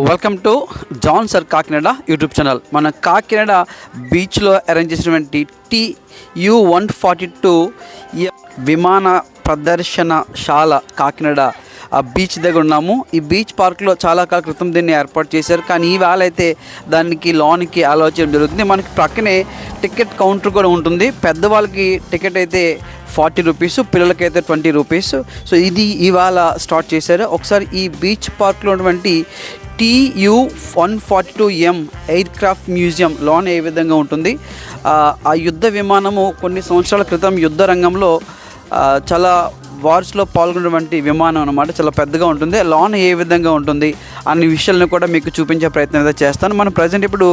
Welcome to John sir Kakinada YouTube channel మన కాకినాడ బీచ్లో arrange చేసినటువంటి T U one forty two విమాన ప్రదర్శనశాల కాకినాడ ఆ బీచ్ దగ్గర ఉన్నాము. ఈ బీచ్ పార్క్లో చాలా కాల క్రితం దీన్ని ఏర్పాటు చేశారు. కానీ ఈవేళ అయితే దానికి లోన్కి అలో చేయడం జరుగుతుంది. మనకి ప్రక్కనే టికెట్ కౌంటర్ కూడా ఉంటుంది. పెద్దవాళ్ళకి టికెట్ అయితే ఫార్టీ రూపీస్ పిల్లలకైతే ట్వంటీ రూపీస్ సో ఇది ఇవాళ స్టార్ట్ చేశారు. ఒకసారి ఈ బీచ్ పార్క్లో ఉన్నటువంటి T U one forty two M aircraft museum loan ఏ విధంగా ఉంటుంది? ఆ, యుద్ధ విమానము కొన్ని సంవత్సరాల క్రితం యుద్ధ రంగంలో చాలా వార్స్లో పాల్గొన్నటువంటి విమానం అనమాట చాలా పెద్దగా ఉంటుంది. లాన్ ఏ విధంగా ఉంటుంది అన్ని విషయాలను కూడా మీకు చూపించే ప్రయత్నం అయితే చేస్తాను. మనం ప్రజెంట్ ఇప్పుడు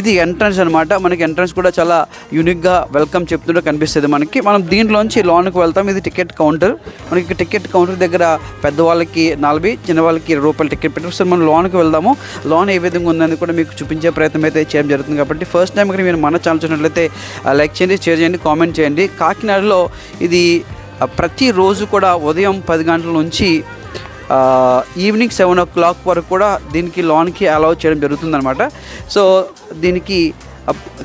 ఇది ఎంట్రన్స్ అనమాట మనకి ఎంట్రన్స్ కూడా చాలా యూనిక్గా వెల్కమ్ చెప్తుంటే కనిపిస్తుంది మనకి. మనం దీంట్లోంచి లోన్కి వెళ్తాం. ఇది టికెట్ కౌంటర్ మనకి టికెట్ కౌంటర్ దగ్గర పెద్దవాళ్ళకి నలభై చిన్నవాళ్ళకి ఇరవై రూపాయలు టికెట్ పెట్టి ఒకసారి మనం లోన్కి వెళ్దాము. లోన్ ఏ విధంగా ఉందని కూడా మీకు చూపించే ప్రయత్నం అయితే చేయడం జరుగుతుంది కాబట్టి ఫస్ట్ టైం ఇక్కడ మీరు మన ఛానల్ చూసినట్లయితే uh, లైక్ చేయండి షేర్ చేయండి కామెంట్ చేయండి. కాకినాడలో ఇది ప్రతిరోజు కూడా ఉదయం పది గంటల నుంచి ఈవినింగ్ సెవెన్ ఓ క్లాక్ వరకు కూడా దీనికి లోన్కి అలౌ చేయడం జరుగుతుందనమాట సో దీనికి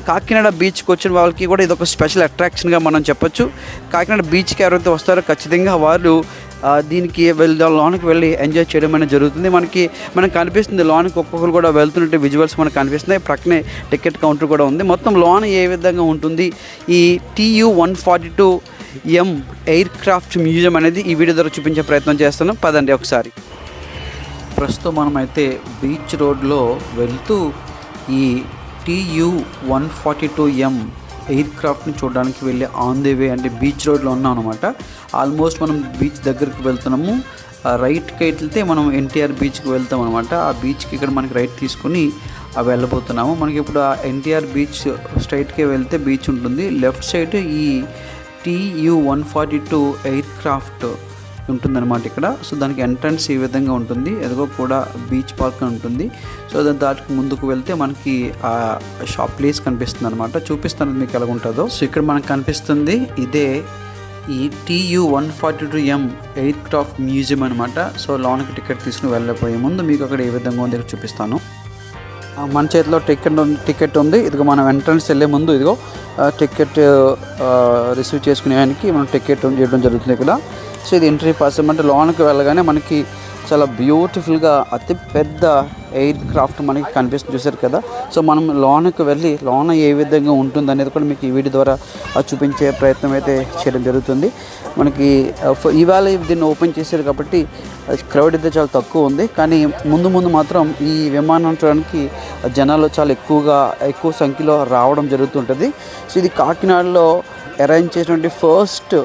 కాకినాడ బీచ్కి వచ్చిన వాళ్ళకి కూడా ఇది ఒక స్పెషల్ అట్రాక్షన్గా మనం చెప్పొచ్చు. కాకినాడ బీచ్కి ఎవరైతే వస్తారో ఖచ్చితంగా వాళ్ళు దీనికి వెళ్దాం లోనికి వెళ్ళి ఎంజాయ్ చేయడం అనేది జరుగుతుంది. మనకి మనకు కనిపిస్తుంది లోనికి ఒక్కొక్కరు కూడా వెళ్తున్నట్టు విజువల్స్ మనకు కనిపిస్తున్నాయి. ప్రక్కనే టికెట్ కౌంటర్ కూడా ఉంది. మొత్తం లోన్ ఏ విధంగా ఉంటుంది? ఈ T U one forty two M aircraft museum అనేది ఈ వీడియో ద్వారా చూపించే ప్రయత్నం చేస్తాను పదండి ఒకసారి. ప్రస్తుతం మనమైతే బీచ్ రోడ్లో వెళ్తూ ఈ T U one forty two M air క్రాఫ్ట్ని చూడడానికి వెళ్ళి ఆన్ ది వే అంటే బీచ్ రోడ్లో ఉన్నాం అనమాట ఆల్మోస్ట్ మనం బీచ్ దగ్గరికి వెళ్తున్నాము. ఆ రైట్కి వెళ్తే మనం ఎన్టీఆర్ బీచ్కి వెళ్తాం అనమాట ఆ బీచ్కి ఇక్కడ మనకి రైట్ తీసుకుని అవి వెళ్ళబోతున్నాము. మనకి ఇప్పుడు ఆ ఎన్టీఆర్ బీచ్ స్ట్రైట్కే వెళ్తే బీచ్ ఉంటుంది. లెఫ్ట్ సైడ్ ఈ T U one forty two aircraft ఉంటుందన్నమాట ఇక్కడ. సో దానికి ఎంట్రన్స్ ఈ విధంగా ఉంటుంది. ఎదుగో కూడా బీచ్ పార్క్ అని ఉంటుంది. సో దాని దాటికి ముందుకు వెళ్తే మనకి ఆ షాప్ ప్లేస్ కనిపిస్తుంది అనమాట చూపిస్తాను మీకు ఎలా ఉంటుందో. సో ఇక్కడ మనకు కనిపిస్తుంది ఇదే ఈ T U one forty two M aircraft museum అనమాట సో లోనికి టికెట్ తీసుకుని వెళ్ళిపోయే ముందు మీకు అక్కడ ఏ విధంగా ఉందో చూపిస్తాను. మన చేతిలో టికెట్ ఉంది టికెట్ ఉంది. ఇదిగో మనం ఎంట్రన్స్ వెళ్ళే ముందు ఇదిగో టికెట్ రిసీవ్ చేసుకునేదానికి మనం టికెట్ చేయడం జరుగుతుంది ఇక్కడ. సో ఇది ఎంట్రీ పాస్. అంటే లోనికి వెళ్ళగానే మనకి చాలా బ్యూటిఫుల్గా అతి పెద్ద ఎయిర్ క్రాఫ్ట్ మనకి కనిపిస్తుంది చూసారు కదా. సో మనం లోన్కి వెళ్ళి లోన ఏ విధంగా ఉంటుంది అనేది కూడా మీకు ఈ వీడియో ద్వారా చూపించే ప్రయత్నం అయితే చేయడం జరుగుతుంది. మనకి ఇవాళ దీన్ని ఓపెన్ చేశారు కాబట్టి క్రౌడ్ అయితే చాలా తక్కువ ఉంది. కానీ ముందు ముందు మాత్రం ఈ విమానం చూడడానికి జనాలు చాలా ఎక్కువగా ఎక్కువ సంఖ్యలో రావడం జరుగుతుంటుంది. సో ఇది కాకినాడలో అరేంజ్ చేసినటువంటి ఫస్ట్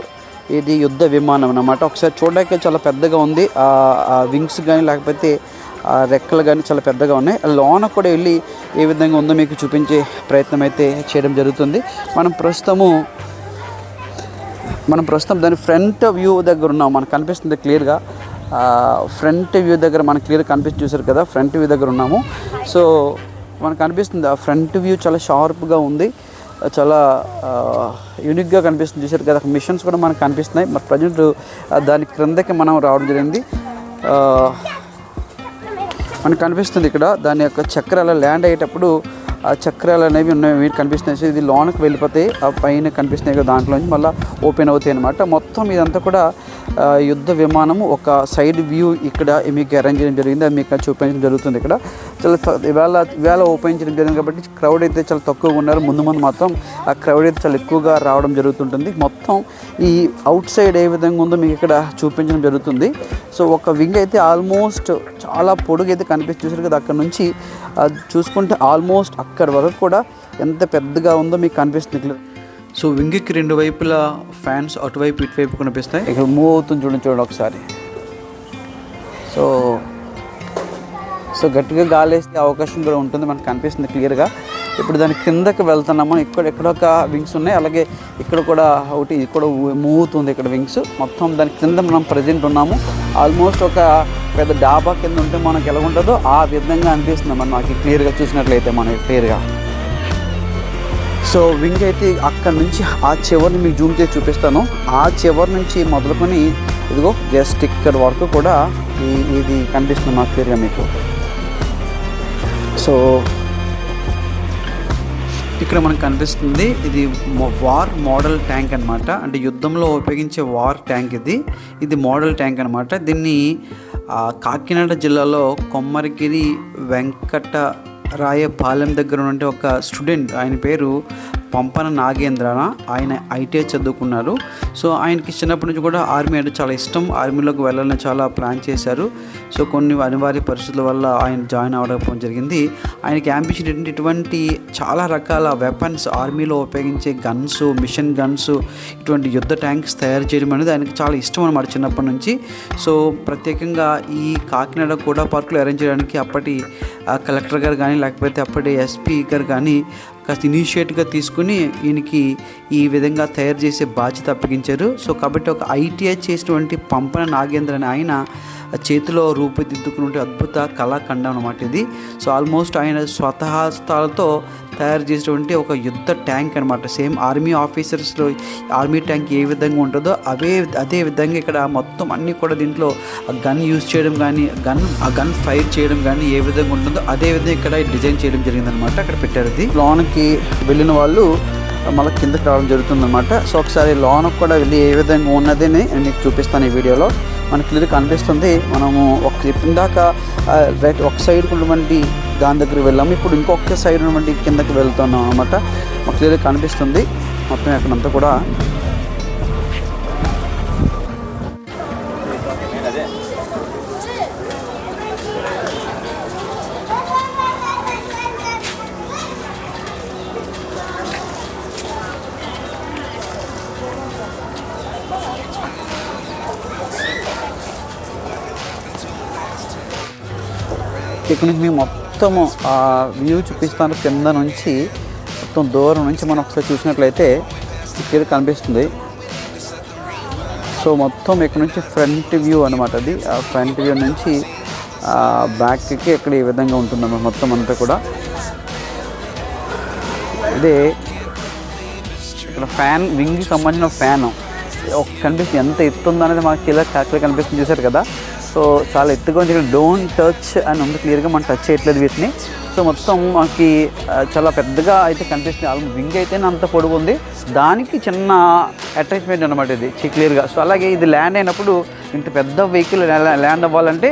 ఇది యుద్ధ విమానం అన్నమాట. ఒకసారి చూడడానికి చాలా పెద్దగా ఉంది. ఆ వింగ్స్ కానీ లేకపోతే ఆ రెక్కలు కానీ చాలా పెద్దగా ఉన్నాయి. ఆ లోన కూడా వెళ్ళి ఏ విధంగా ఉందో మీకు చూపించే ప్రయత్నం అయితే చేయడం జరుగుతుంది. మనం ప్రస్తుతము మనం ప్రస్తుతం దాని ఫ్రంట్ వ్యూ దగ్గర ఉన్నాం మనకు కనిపిస్తుంది క్లియర్గా ఫ్రంట్ వ్యూ దగ్గర మనకు క్లియర్ కనిపిస్తుంది చూసారు కదా? ఫ్రంట్ వ్యూ దగ్గర ఉన్నాము. సో మనకు కనిపిస్తుంది ఆ ఫ్రంట్ వ్యూ చాలా షార్ప్గా ఉంది. చాలా యూనిక్గా కనిపిస్తుంది. చూసారు కదా మిషన్స్ కూడా మనకు కనిపిస్తున్నాయి. మరి ప్రజెంట్ దాని క్రిందకి మనం రావడం జరిగింది. మనకు కనిపిస్తుంది ఇక్కడ దాని యొక్క చక్రాలు ల్యాండ్ అయ్యేటప్పుడు ఆ చక్రాలు అనేవి ఉన్నాయి మీరు కనిపిస్తున్నాయి. సో ఇది లోనకి వెళ్ళిపోతే ఆ పైన కనిపిస్తున్నాయి కదా దాంట్లో నుంచి మళ్ళీ ఓపెన్ అవుతాయి అనమాట మొత్తం ఇదంతా కూడా యుద్ధ విమానం ఒక సైడ్ వ్యూ ఇక్కడ మీకు అరేంజ్ చేయడం జరిగింది. అది మీకు చూపించడం జరుగుతుంది ఇక్కడ. చాలా ఇవాళ ఇవాళ ఓపెన్ చేయడం జరిగింది కాబట్టి క్రౌడ్ అయితే చాలా తక్కువగా ఉన్నారు. ముందు ముందు మాత్రం ఆ క్రౌడ్ అయితే చాలా ఎక్కువగా రావడం జరుగుతుంటుంది. మొత్తం ఈ అవుట్ సైడ్ ఏ విధంగా ఉందో మీకు ఇక్కడ చూపించడం జరుగుతుంది. సో ఒక వింగ్ అయితే ఆల్మోస్ట్ చాలా పొడుగు అయితే కనిపిస్తుంది చూసారు కదా. అక్కడ నుంచి చూసుకుంటే ఆల్మోస్ట్ అక్కడి వరకు కూడా ఎంత పెద్దగా ఉందో మీకు కనిపిస్తుంది. సో వింగికి రెండు వైపులా ఫ్యాన్స్ అటువైపు ఇటువైపు కనిపిస్తాయి. ఇక్కడ మూవ్ అవుతుంది చూడండి చూడండి ఒకసారి. సో సో గట్టిగా గాలి వేసే అవకాశం కూడా ఉంటుంది మనకు కనిపిస్తుంది క్లియర్గా ఇప్పుడు దాని కిందకి వెళ్తున్నాము ఇక్కడ ఎక్కడొక ఒక వింగ్స్ ఉన్నాయి అలాగే ఇక్కడ కూడా ఒకటి ఇక్కడ మూవ్ అవుతుంది ఇక్కడ వింగ్స్ మొత్తం దాని కింద మనం ప్రజెంట్ ఉన్నాము. ఆల్మోస్ట్ ఒక పెద్ద డాబా కింద ఉంటే మనకి ఎలా ఉంటుందో ఆ విధంగా అనిపిస్తుంది మనం నాకు క్లియర్గా చూసినట్లయితే మనకి క్లియర్గా సో వింగ్ అయితే అక్కడ నుంచి ఆ చివరిని మీకు జూమ్ చేసి చూపిస్తాను. ఆ చివరి నుంచి మొదలుకొని ఇదిగో జస్ట్ ఇక్కడ వరకు కూడా ఈ ఇది కనిపిస్తుంది మాకు క్లియర్గా మీకు. సో ఇక్కడ మనకు కనిపిస్తుంది ఇది వార్ మోడల్ ట్యాంక్ అన్నమాట. అంటే యుద్ధంలో ఉపయోగించే వార్ ట్యాంక్ ఇది. ఇది మోడల్ ట్యాంక్ అన్నమాట. దీన్ని కాకినాడ జిల్లాలో కొమ్మరిగిరి వెంకట రాయపాలెం దగ్గర నుండి ఒక స్టూడెంట్ ఆయన పేరు పంపన నాగేంద్రన ఆయన ఐటీఐ చదువుకున్నారు. సో ఆయనకి చిన్నప్పటి నుంచి కూడా ఆర్మీ అంటే చాలా ఇష్టం. ఆర్మీలోకి వెళ్ళాలని చాలా ప్లాన్ చేశారు. సో కొన్ని అనివార్య పరిస్థితుల వల్ల ఆయన జాయిన్ అవ్వడం జరిగింది. ఆయనకి అంబిషన్ ఏంటంటే ఇటువంటి చాలా రకాల వెపన్స్ ఆర్మీలో ఉపయోగించే గన్స్ మిషన్ గన్స్ ఇటువంటి యుద్ధ ట్యాంక్స్ తయారు చేయడం అనేది ఆయనకి చాలా ఇష్టం అనమాట చిన్నప్పటి నుంచి. సో ప్రత్యేకంగా ఈ కాకినాడ కూడా పార్కులో అరేంజ్ చేయడానికి అప్పటి ఆ, కలెక్టర్ గారు కానీ లేకపోతే అప్పటి ఎస్పీ గారు కానీ కాస్త ఇనిషియేట్గా తీసుకుని ఈయనకి ఈ విధంగా తయారు చేసే బాధ్యత అప్పగించారు. సో కాబట్టి ఒక ఐటీఐ చేసినటువంటి పంపన నాగేంద్ర అని ఆయన చేతిలో రూపుదిద్దుకున్నటువంటి అద్భుత కళాఖండం అనమాట ఇది. సో ఆల్మోస్ట్ ఆయన స్వతహాస్తాలతో తయారు చేసినటువంటి ఒక యుద్ధ ట్యాంక్ అనమాట సేమ్ ఆర్మీ ఆఫీసర్స్లో ఆర్మీ ట్యాంక్ ఏ విధంగా ఉంటుందో అవే అదే విధంగా ఇక్కడ మొత్తం అన్నీ కూడా దీంట్లో గన్ యూజ్ చేయడం కానీ గన్ ఆ గన్ ఫైర్ చేయడం కానీ ఏ విధంగా ఉంటుందో అదే విధంగా ఇక్కడ డిజైన్ చేయడం జరిగిందనమాట అక్కడ పెట్టారు ఇది. లోన్కి వెళ్ళిన వాళ్ళు మళ్ళీ కిందకి రావడం జరుగుతుందన్నమాట. సో ఒకసారి లోన్ కూడా వెళ్ళి ఏ విధంగా ఉన్నదని నేను మీకు చూపిస్తాను ఈ వీడియోలో. మనకి క్లియర్ కనిపిస్తుంది. మనము ఒక ఇందాక రైట్ ఒక సైడ్ ఉన్నటువంటి దాని దగ్గరికి వెళ్ళాము ఇప్పుడు ఇంకొక సైడ్ ఉన్నటువంటి కిందకి వెళ్తున్నాం అనమాట మాకు క్లియర్ కనిపిస్తుంది. మొత్తం అక్కడంతా కూడా. ఇక్కడ నుంచి మేము మొత్తము ఆ వ్యూ చూపిస్తాను కింద నుంచి మొత్తం దూరం నుంచి మనం ఒకసారి చూసినట్లయితే ఇక్కడ కనిపిస్తుంది. సో మొత్తం ఇక్కడ నుంచి ఫ్రంట్ వ్యూ అనమాట అది. ఆ ఫ్రంట్ వ్యూ నుంచి బ్యాక్కి ఇక్కడ ఈ విధంగా ఉంటుందన్నమాట మొత్తం అంతా కూడా. ఇదే ఇక్కడ ఫ్యాన్ వింగ్కి సంబంధించిన ఫ్యాన్. కనిపిస్తుంది. ఎంత ఎత్తు ఉందో అనేది మనకి ఇలా క్లియర్ కనిపిస్తుంది. చూసారు కదా? సో చాలా ఎత్తుగా ఉంది. డోంట్ టచ్ అని ఉంది. క్లియర్గా మనం టచ్ చేయట్లేదు వీటిని. సో మొత్తం మనకి చాలా పెద్దగా అయితే కనిపిస్తుంది. ఆల్మోస్ట్ వింగ్ అయితే అంత పొడుగు ఉంది. దానికి చిన్న అటాచ్మెంట్ అనమాట ఇది. క్లియర్గా సో అలాగే ఇది ల్యాండ్ అయినప్పుడు ఇంత పెద్ద వెహికల్ ల్యాండ్ అవ్వాలంటే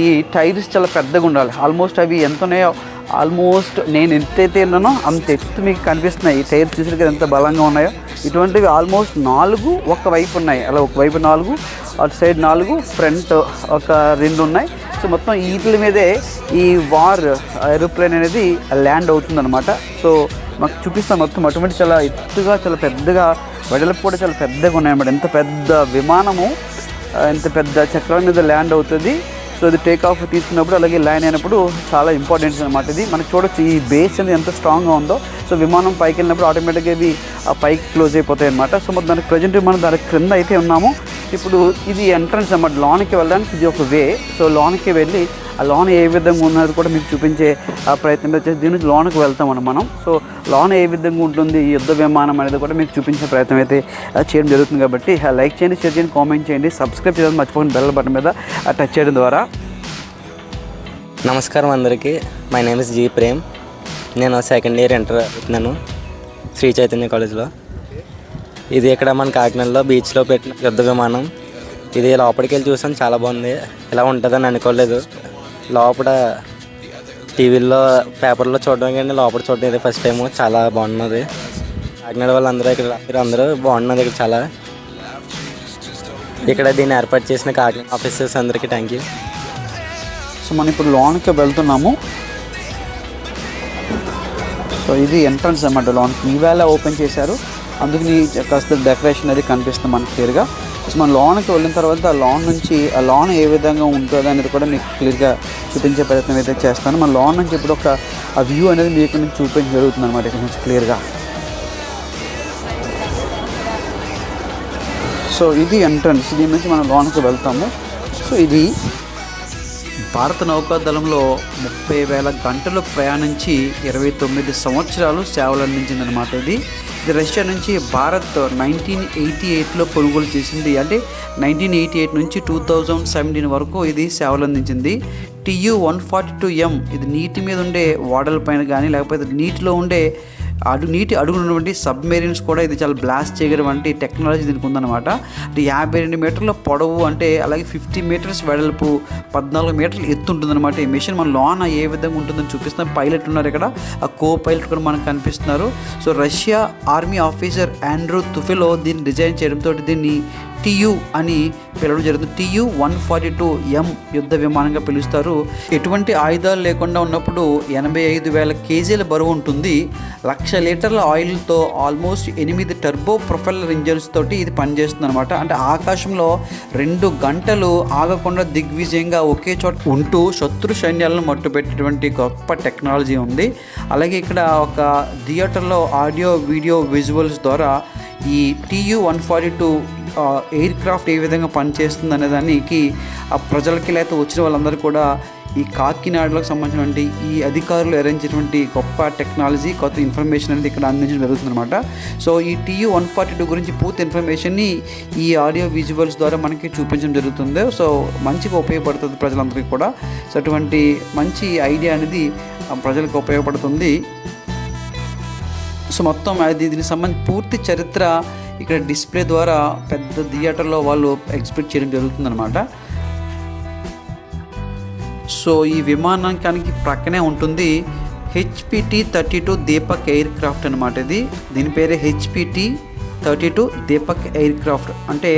ఈ టైర్స్ చాలా పెద్దగా ఉండాలి. ఆల్మోస్ట్ అవి ఎంత ఉన్నాయో ఆల్మోస్ట్ నేను ఎంతైతే ఉన్నానో అంత ఎత్తు మీకు కనిపిస్తున్నాయి. ఈ టైర్ చూసారు కదా ఎంత బలంగా ఉన్నాయో. ఇటువంటివి ఆల్మోస్ట్ నాలుగు ఒక వైపు ఉన్నాయి. అలా ఒక వైపు నాలుగు అటు సైడ్ నాలుగు ఫ్రంట్ ఒక రెండు ఉన్నాయి. సో మొత్తం వీటి మీదే ఈ వార్ ఏరోప్లేన్ అనేది ల్యాండ్ అవుతుందన్నమాట. సో మాకు చూపిస్తాం మొత్తం. అటువంటి చాలా ఎత్తుగా చాలా పెద్దగా వెడల్పు కూడా చాలా పెద్దగా ఉన్నాయన్నమాట. ఎంత పెద్ద విమానము ఎంత పెద్ద చక్రాల మీద ల్యాండ్ అవుతుంది. సో ఇది టేక్ ఆఫ్ తీసుకున్నప్పుడు అలాగే ల్యాండ్ అయినప్పుడు చాలా ఇంపార్టెంట్ అనమాట ఇది. మనకి చూడొచ్చు ఈ బేస్ అనేది ఎంత స్ట్రాంగ్గా ఉందో. సో విమానం పైకి వెళ్ళినప్పుడు ఆటోమేటిక్గా ఇవి ఆ పైకి క్లోజ్ అయిపోతాయి అనమాట సో మరి దానికి ప్రజెంట్ మనం దాని క్రింద అయితే ఉన్నాము. ఇప్పుడు ఇది ఎంట్రన్స్ అన్నమాట. లోనికి వెళ్ళడానికి ఇది ఒక వే. సో లోన్కి వెళ్ళి ఆ లోన్ ఏ విధంగా ఉన్నది కూడా మీకు చూపించే ఆ ప్రయత్నం వచ్చేసి దీని నుంచి లోన్కి వెళ్తామని మనం. సో లోన్ ఏ విధంగా ఉంటుంది ఈ యుద్ధ విమానం అనేది కూడా మీకు చూపించే ప్రయత్నం అయితే చేయడం జరుగుతుంది కాబట్టి ఆ, లైక్ చేయండి షేర్ చేయండి కామెంట్ చేయండి సబ్స్క్రైబ్ చేయాలని మర్చిపోకండి బెల్ బటన్ మీద టచ్ చేయడం ద్వారా. నమస్కారం అందరికీ. My name is G Prem నేను సెకండ్ ఇయర్ ఎంటర్ అవుతున్నాను. శ్రీ చైతన్య కాలేజ్లో ఇది ఇక్కడ మన కాకినాడలో బీచ్లో పెట్టిన యుద్ధ విమానం. ఇది లోపలికి వెళ్ళి చూసాను చాలా బాగుంది. ఇలా ఉంటుందని అనుకోలేదు. లోపల టీవీల్లో పేపర్లో చూడడం కానీ లోపల చూడడం ఇది ఫస్ట్ టైం చాలా బాగున్నది. కాకినాడ వాళ్ళందరూ ఇక్కడ అందరూ బాగున్నది ఇక్కడ చాలా. ఇక్కడ దీన్ని ఏర్పాటు చేసిన కాకినాడ ఆఫీసర్స్ అందరికీ థ్యాంక్ యూ సో మనం ఇప్పుడు లోన్కి వెళ్తున్నాము. సో ఇది ఎంట్రన్స్ అన్నమాట లోన్కి. ఈవేళ ఓపెన్ చేశారు. అందుకని కాస్త డెకరేషన్ అది కనిపిస్తుంది మనకి క్లియర్గా సో మన లోన్కి వెళ్ళిన తర్వాత ఆ లోన్ నుంచి ఆ లోన్ ఏ విధంగా ఉంటుందో అనేది కూడా మీకు క్లియర్గా చూపించే ప్రయత్నం అయితే చేస్తాను. మన లోన్ నుంచి ఇప్పుడు ఒక ఆ వ్యూ అనేది మీకు నేను చూపించడం జరుగుతుంది అనమాట ఇక్కడ నుంచి క్లియర్గా సో ఇది ఎంట్రన్స్ దీని నుంచి మనం లోన్కి వెళ్తాము. సో ఇది భారత నౌకాదళంలో ముప్పై వేల గంటలు ప్రయాణించి ఇరవై తొమ్మిది సంవత్సరాలు సేవలందించిందనమాట ఇది. ఇది రష్యా నుంచి భారత్ నైన్టీన్ ఎయిటీ ఎయిట్లో కొనుగోలు చేసింది. అంటే నైన్టీన్ ఎయిటీ ఎయిట్ నుంచి టూ థౌజండ్ సెవెంటీన్ వరకు ఇది సేవలందించింది. T U one forty two M ఇది నీటి మీద ఉండే ఓడల పైన కానీ లేకపోతే నీటిలో ఉండే అడుగు నీటి అడుగునటువంటి సబ్మెరీన్స్ కూడా ఇది చాలా బ్లాస్ట్ చేయగలవంటి టెక్నాలజీ దీనికి ఉందన్నమాట. అంటే యాభై రెండు మీటర్ల పొడవు అంటే అలాగే ఫిఫ్టీ మీటర్స్ వెడల్పు పద్నాలుగు మీటర్లు ఎత్తు ఉంటుందన్నమాట. ఈ మిషన్ మన లోన ఏ విధంగా ఉంటుందని చూపిస్తున్న పైలట్ ఉన్నారు ఇక్కడ. ఆ కో పైలట్ కూడా మనకు కనిపిస్తున్నారు. So Russia army officer Andrew Tupolev దీన్ని డిజైన్ చేయడంతో దీన్ని టియు అని పిలవడం జరుగుతుంది. T U one forty two M యుద్ధ విమానంగా పిలుస్తారు. ఎటువంటి ఆయుధాలు లేకుండా ఉన్నప్పుడు ఎనభై ఐదు వేల కేజీల బరువు ఉంటుంది. లక్ష లీటర్ల ఆయిల్తో ఆల్మోస్ట్ ఎనిమిది టర్బో ప్రొఫెల్లర్ ఇంజన్స్ తోటి ఇది పనిచేస్తుంది అనమాట అంటే ఆకాశంలో రెండు గంటలు ఆగకుండా దిగ్విజయంగా ఒకే చోట ఉంటూ శత్రు సైన్యాలను మట్టుపెట్టేటువంటి గొప్ప టెక్నాలజీ ఉంది. అలాగే ఇక్కడ ఒక థియేటర్లో ఆడియో వీడియో విజువల్స్ ద్వారా ఈ T U one forty two aircraft ఏ విధంగా పనిచేస్తుంది అనే దానికి ఆ ప్రజలకి లేకపోతే వచ్చిన వాళ్ళందరూ కూడా ఈ కాకినాడలకు సంబంధించినటువంటి ఈ అధికారులు అరేంజ్ గొప్ప టెక్నాలజీ కొత్త ఇన్ఫర్మేషన్ అనేది ఇక్కడ అందించడం జరుగుతుంది అనమాట సో ఈ టీయు వన్ ఫార్టీ టూ గురించి పూర్తి ఇన్ఫర్మేషన్ని ఈ ఆడియో విజువల్స్ ద్వారా మనకి చూపించడం జరుగుతుంది. సో మంచిగా ఉపయోగపడుతుంది ప్రజలందరికీ కూడా. సో అటువంటి మంచి ఐడియా అనేది ప్రజలకు ఉపయోగపడుతుంది. సో మొత్తం అది దీనికి సంబంధించి పూర్తి చరిత్ర ఇక్కడ డిస్ప్లే ద్వారా పెద్ద థియేటర్లో వాళ్ళు ఎగ్జిబిట్ చేయడం జరుగుతుందన్నమాట. సో ఈ విమానానికి ప్రక్కనే ఉంటుంది HPT thirty two Deepak aircraft అనమాట ఇది. దీని పేరే HPT thirty two Deepak aircraft అంటే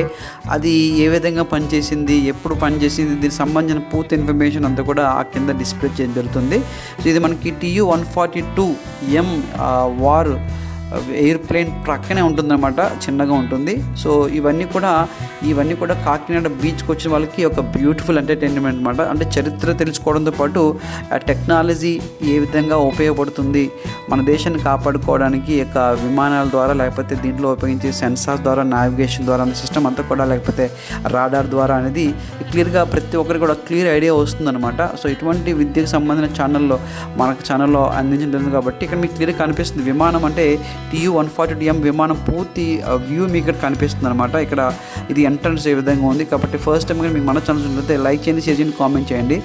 అది ఏ విధంగా పనిచేసింది ఎప్పుడు పనిచేసింది దీనికి సంబంధించిన పూర్తి ఇన్ఫర్మేషన్ అంతా కూడా ఆ కింద డిస్ప్లే చేయడం జరుగుతుంది. సో ఇది మనకి T U one forty two M war airplane ప్రక్కనే ఉంటుందన్నమాట చిన్నగా ఉంటుంది. సో ఇవన్నీ కూడా ఇవన్నీ కూడా కాకినాడ బీచ్కి వచ్చిన వాళ్ళకి ఒక బ్యూటిఫుల్ ఎంటర్టైన్మెంట్ అనమాట అంటే చరిత్ర తెలుసుకోవడంతో పాటు ఆ టెక్నాలజీ ఏ విధంగా ఉపయోగపడుతుంది మన దేశాన్ని కాపాడుకోవడానికి యొక్క విమానాల ద్వారా లేకపోతే దీంట్లో ఉపయోగించే సెన్సార్ ద్వారా నావిగేషన్ ద్వారా సిస్టమ్ అంతా కూడా లేకపోతే రాడార్ ద్వారా అనేది క్లియర్గా ప్రతి ఒక్కరికి కూడా క్లియర్ ఐడియా వస్తుందన్నమాట. సో ఇటువంటి విద్యకు సంబంధించిన ఛానల్లో మనకు ఛానల్లో అందించడం కాబట్టి ఇక్కడ మీకు క్లియర్గా కనిపిస్తుంది. విమానం అంటే టీయూ వన్ ఫార్టీ డిఎం విమానం పూర్తి వ్యూ మీకు ఇక్కడ కనిపిస్తుంది అనమాట ఇక్కడ ఇది ఎంట్రన్స్ ఏ విధంగా ఉంది. కాబట్టి ఫస్ట్ టైం మీకు మన ఛానల్స్ ఉంటే లైక్ చేయండి షేర్ చేయండి కామెంట్ చేయండి.